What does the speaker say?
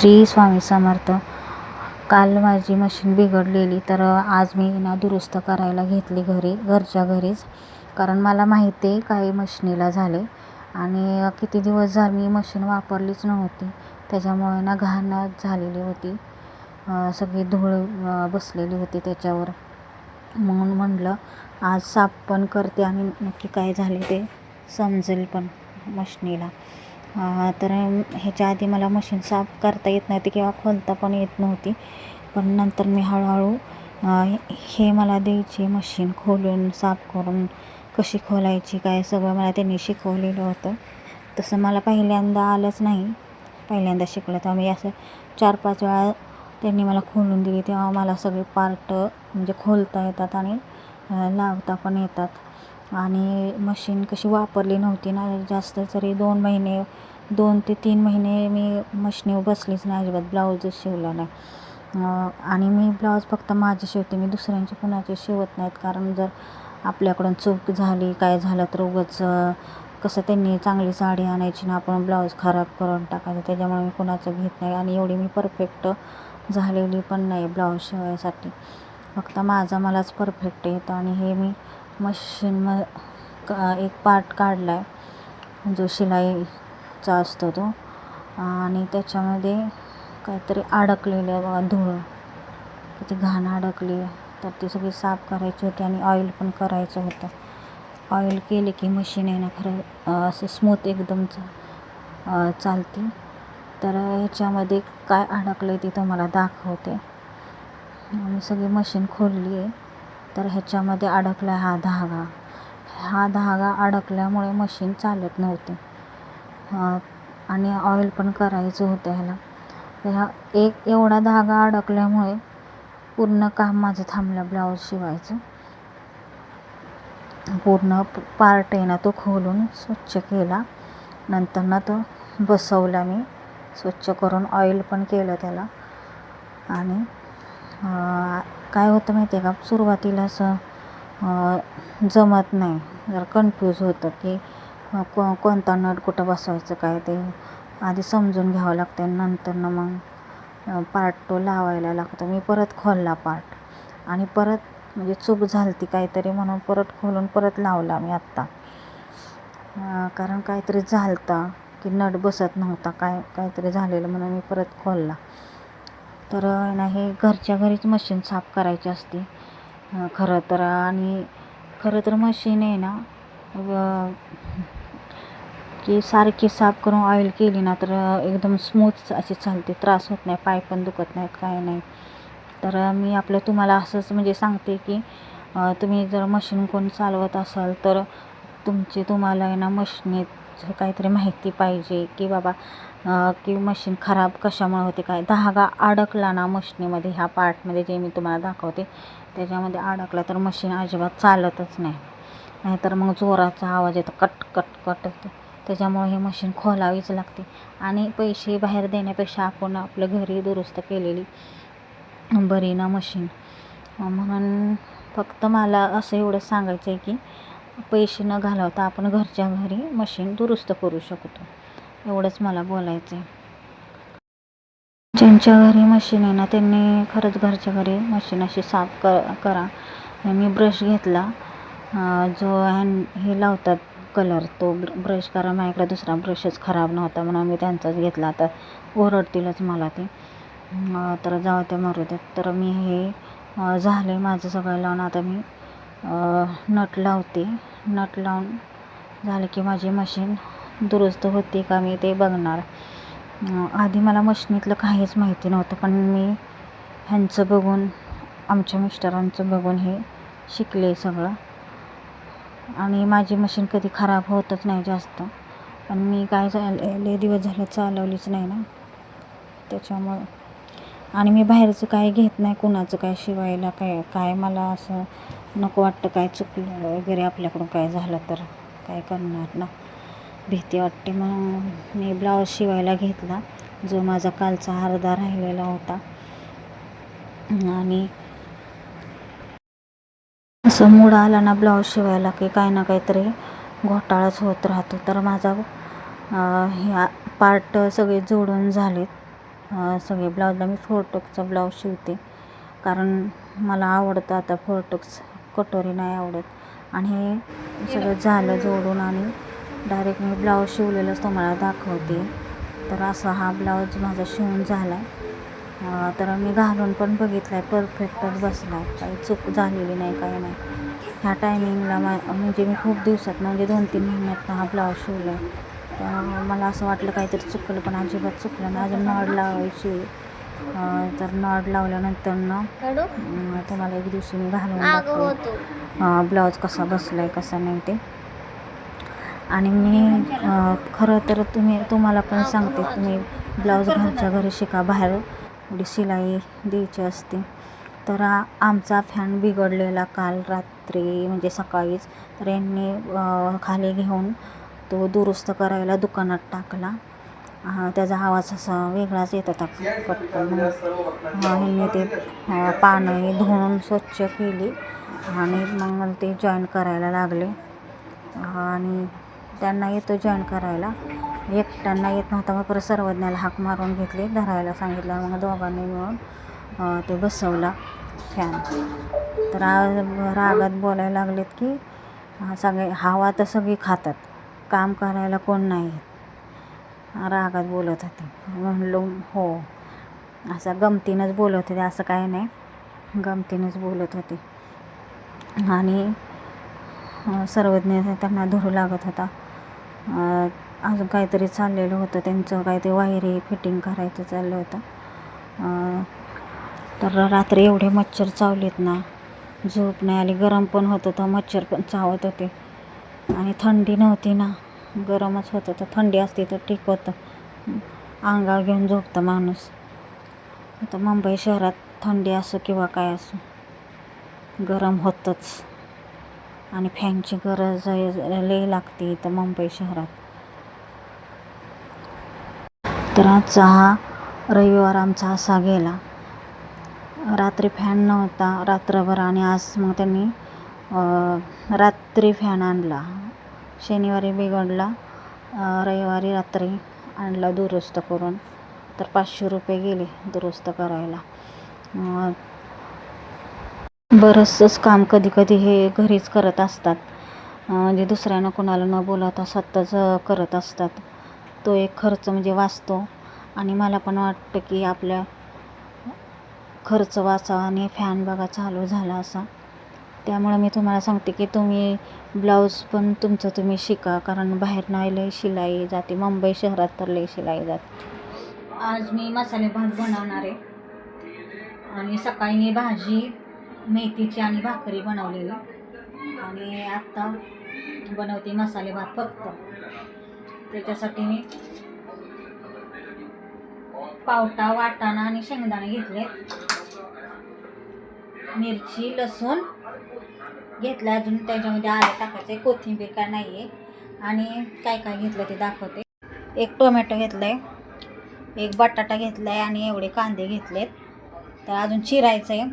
श्री स्वामी समर्थ. काल माझी मशीन बिघडलेली तर आज मी ना दुरुस्त करायला घेतली घरी घरच्या घरीच. कारण मला माहिती आहे काही मशिनीला झाले. आणि किती दिवस झाले मी मशीन वापरलीच नव्हती. त्याच्यामुळे ना घाण झालेली होती. सगळी धूळ बसलेली होती त्याच्यावर. म्हणून म्हटलं आज साफ पण करते आणि नक्की काय झाले ते समजेल पण मशनीला. तर ह्याच्या आधी मला मशीन साफ करता येत नव्हती किंवा खोलता पण येत नव्हती. पण नंतर मी हळूहळू हे मला द्यायची मशीन खोलून साफ करून कशी खोलायची काय सगळं मला त्यांनी शिकवलेलं होतं. तसं मला पहिल्यांदा आलंच नाही. पहिल्यांदा शिकलं तेव्हा मी असं चार पाच वेळा त्यांनी मला खोलून दिली तेव्हा मला सगळे पार्ट म्हणजे खोलता येतात आणि लावता पण येतात. आणि मशीन कशी वापरली नव्हती ना जास्त तरी दोन महिने दोन ते तीन महिने मी मशनीवर बसलीच नाही अजिबात ब्लाऊजच शिवला नाही. आणि मी ब्लाऊज फक्त माझे शिवते मी दुसऱ्यांचे कुणाचे शिवत नाहीत. कारण जर आपल्याकडून चूक झाली काय झालं तर उगाच कसं त्यांनी चांगली साडी आणायची ना आपण ब्लाऊज खराब करून टाकायचं. त्याच्यामुळे मी कुणाचं घेत नाही आणि एवढी मी परफेक्ट झालेली पण नाही ब्लाऊज शिवायसाठी. फक्त माझा मलाच परफेक्ट येतो आणि हे मी मशीन म एक पार्ट काढला आहे जो शिलाईचा असतो तो. आणि त्याच्यामध्ये काहीतरी अडकलेलं आहे बघा धूळ. किती घाण अडकली. तर ती सगळी साफ करायची होती आणि ऑइल पण करायचं होतं. ऑइल केले की मशीन आहे ना खरं असं स्मूथ एकदम चालते. तर ह्याच्यामध्ये काय अडकलं आहे ते तुम्हाला दाखवते. मी सगळी मशीन खोलली आहे. तर ह्याच्यामध्ये अडकला हा धागा. हा धागा अडकल्यामुळे मशीन चालत नव्हते. आणि ऑइल पण करायचं होतं ह्याला. तर ह्या एक एवढा धागा अडकल्यामुळे पूर्ण काम माझं थांबलं ब्लाऊज शिवायचं. पूर्ण पार्ट आहे ना तो खोलून स्वच्छ केला. नंतर ना तो बसवला मी. स्वच्छ करून ऑइल पण केलं त्याला. आणि काय होतं माहिती आहे का? सुरुवातीला असं जमत नाही. जरा कन्फ्यूज होतं की को कोणता नट कुठं बसवायचं काय ते आधी समजून घ्यावं लागतं नंतर ना मग पार्ट तो लावायला लागतो. मी परत खोलला पार्ट आणि परत म्हणजे चूक झाली ती काहीतरी म्हणून परत खोलून परत लावला मी आत्ता. कारण काहीतरी झालं की नट बसत नव्हता. काय काहीतरी झालेलं म्हणून मी परत खोलला. तर ना हे घरच्या घरीच मशीन साफ करायची असते. खरं तर आणि खरं तर मशीन आहे ना की सारखी साफ करून ऑइल केली ना तर एकदम स्मूथ अशी चालते. त्रास होत नाही पाय पण दुखत नाहीत काय नाही. तर मी आपलं तुम्हाला असंच म्हणजे सांगते की तुम्ही जर मशीन कोण चालवत असाल तर तुमचे तुम्हाला आहे ना मशीनीत काहीतरी माहिती पाहिजे की बाबा की मशीन खराब कशामुळे होते काय? धागा अडकला ना मशीनीमध्ये ह्या पार्टमध्ये जे मी तुम्हाला दाखवते त्याच्यामध्ये अडकला तर मशीन अजिबात चालतच नाही. नाहीतर मग जोराचा आवाज येतो कट कट कट येतो. त्याच्यामुळे हे मशीन खोलावीच लागते. आणि पैसे बाहेर देण्यापेक्षा आपण आपलं घरी दुरुस्त केलेली बरी ना मशीन. म्हणून फक्त मला असं एवढं सांगायचं आहे की पैसे न घालवता आपण घरच्या घरी मशीन दुरुस्त करू शकतो. एवढंच मला बोलायचं आहे ज्यांच्या घरी मशीन आहे ना त्यांनी खरंच घरच्या घरी मशीन अशी साफ कर. करा मी ब्रश घेतला. जो हॅन हे लावतात कलर तो ब्रश करा. माझ्याकडे दुसरा ब्रशच खराब नव्हता म्हणून मी त्यांचाच घेतला. तर ओरडतीलच मला ते. तर जाऊ त्या मारू द्यात तर मी हे झाले माझं सगळं लावून. आता मी नट लावते. नट लावून झालं की माझी मशीन दुरुस्त होते का मी ते बघणार. आधी मला मशीनीतलं काहीच माहिती नव्हतं पण मी ह्यांचं बघून आमच्या मिस्टरांचं बघून हे शिकले सगळं. आणि माझी मशीन कधी खराब होतच नाही जास्त. पण मी काय लय दिवस झालं चालवलीच नाही ना. त्याच्यामुळं. आणि मी बाहेरचं काय घेत नाही कुणाचं काय शिवायला काय काय मला असं नको वाटतं काय चुकलं वगैरे आपल्याकडून काय झालं तर काय करणार ना? भीती वाटते. मग मी ब्लाऊज शिवायला घेतला जो माझा कालचा अर्धा राहिलेला होता. आणि असं मूड आला ना ब्लाऊज शिवायला की काय ना काहीतरी घोटाळाच होत राहतो. तर माझा ह्या पार्ट सगळे जोडून झालेत. सगळे ब्लाऊजला मी फोरटोकचा ब्लाऊज शिवते. कारण मला आवडतं आता फोरटक्स कटोरी नाही आवडत. आणि हे सगळं झालं जोडून आणि डायरेक्ट मी ब्लाऊज शिवलेलंच तुम्हाला दाखवते. तर असा हा ब्लाऊज माझा शिवून झाला. आहे तर मी घालून पण बघितला आहे परफेक्टच बसला आहे काही चूक झालेली नाही काही नाही. ह्या टायमिंगला मा म्हणजे मी खूप दिवसात म्हणजे दोन तीन महिन्यात हा ब्लाऊज शिवला आहे मला असं वाटलं काहीतरी चुकलं पण अजिबात चुकलं नाही. अजून नॉड लावायची. तर नॉड लावल्यानंतर ना तुम्हाला एक दिवशी मी घालून अं, ब्लाऊज कसा बसला आहे कसा नाही ते. आणि मी खरं तर तुम्ही तुम्हाला पण सांगते तुम्ही ब्लाऊज घरच्या घरी शिका बाहेर एवढी शिलाई द्यायची असते. तर आमचा फॅन बिघडलेला काल रात्री म्हणजे सकाळीच तर यांनी खाली घेऊन तो दुरुस्त करायला दुकानात टाकला. त्याचा आवाज असा वेगळाच येत होता. पटकन मग ह्यांनी ते पानं धुवून स्वच्छ केली आणि मग मला ते जॉईन करायला लागले. आणि त्यांना येतो जॉईन करायला. एकट्यांना येत नव्हता मग परत सर्वज्ञाला हाक मारून घेतली. धरायला सांगितलं मग दोघांनी मिळून ते बसवला फॅन तर रागात बोलायला लागलेत की सगळे हवा तर सगळी खातात. काम करायला कोण नाही रागात बोलत होते. म्हणलो हो. असं गमतीनंच बोलत होते असं काही नाही. गमतीनंच बोलत होते. आणि सर्वज्ञ त्यांना धरू लागत होता. अजून काहीतरी चाललेलं होतं त्यांचं काहीतरी वायरी फिटिंग करायचं चाललं होतं. तर रात्री एवढे मच्छर चावलेत ना झोप नाही आली गरम पण होत होतं मच्छर पण चावत होते. आणि थंडी नव्हती ना. गरमच होतं तर थंडी असते तर ठीक होतं. अंगावर घेऊन झोपतं माणूस. आता मुंबई शहरात थंडी असो किंवा काय असो गरम होतंच. आणि फॅनची गरज आहे- लई लागते इथं मुंबई शहरात. तर आजचा हा रविवार आमचा असा गेला. रात्री फॅन नव्हता रात्रभर आणि आज मग त्यांनी रात्री फॅन आणला. शनिवारी बिघडला रविवारी रात्री आणला दुरुस्त करून. तर पाचशे रुपये गेले दुरुस्त करायला. बरंचसंच काम कधी कधी हे घरीच करत असतात. म्हणजे दुसऱ्यांना कोणाला न बोलवता स्वतःच करत असतात. तो एक खर्च म्हणजे वाचतो. आणि मला पण वाटतं की आपल्या खर्च वाचावा आणि फॅन बघा चालू झाला असा. त्यामुळं मी तुम्हाला सांगते की तुम्ही ब्लाऊज पण तुमचं तुम्ही शिका कारण बाहेर नाही लई शिलाई जाते. मुंबई शहरात तर लई शिलाई जाते. आज मी मसाले भात बनवणार आहे. आणि सकाळी मी भाजी मेथीची आणि भाकरी बनवलेली. आणि आत्ता बनवते मसाले भात फक्त. त्याच्यासाठी मी पावटा वाटाणा आणि शेंगदाणे घेतले मिरची लसूण घेतलं अजून त्याच्यामध्ये आलं टाकायचं. आहे कोथिंबीर काय नाही आहे आणि काय काय घेतलं ते दाखवते. एक टोमॅटो घेतलं आहे एक बटाटा घेतला आहे आणि एवढे कांदे घेतलेत. तर अजून चिरायचं आहे